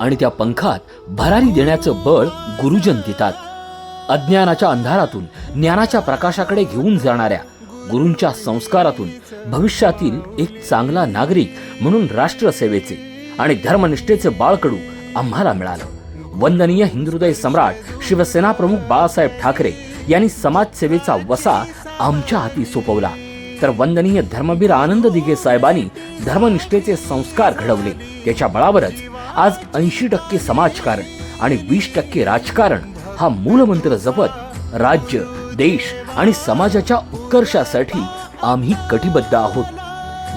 आणि त्या पंखात भरारी देण्याचं बळ गुरुजन देतात. अज्ञानाच्या अंधारातून ज्ञानाच्या प्रकाशाकडे घेऊन जाणाऱ्या गुरूंच्या संस्कारातून भविष्यातील एक चांगला नागरिक म्हणून राष्ट्रसेवेचे आणि धर्मनिष्ठेचे बाळकडू आम्हाला मिळालं. वंदनीय हिंदुदय सम्राट शिवसेना प्रमुख बाळासाहेब ठाकरे यांनी समाजसेवेचा वसा आमच्या हाती सोपवला. तर वंदनीय धर्मवीर आनंद दिघे साहेबांनी धर्मनिष्ठेचे संस्कार घडवले. त्याच्या बळावरच आज ऐंशी टक्के समाजकारण आणि वीस टक्के राजकारण हा मूलमंत्र जपत राज्य देश आणि समाजाच्या उत्कर्षासाठी आम्ही कटिबद्ध आहोत.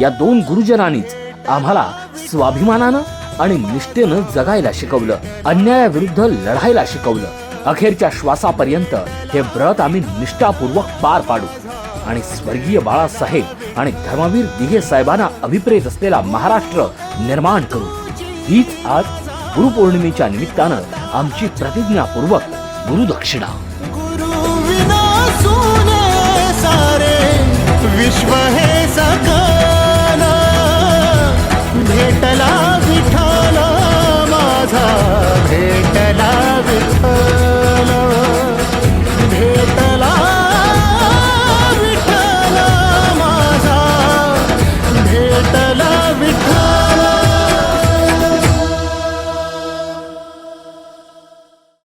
या दोन गुरुजनांनीच आम्हाला स्वाभिमानानं आणि निष्ठेनं जगायला शिकवलं अन्यायाविरुद्ध लढायला शिकवलं. अखेरच्या श्वासापर्यंत हे व्रत आम्ही निष्ठापूर्वक पार पाडू. आणि स्वर्गीय बाळासाहेब आणि धर्मवीर दिघे साहेबांना अभिप्रेत असलेला महाराष्ट्र निर्माण करू. हीच आज गुरुपौर्णिमेच्या निमित्तानं आमची प्रतिज्ञापूर्वक गुरुदक्षिणा.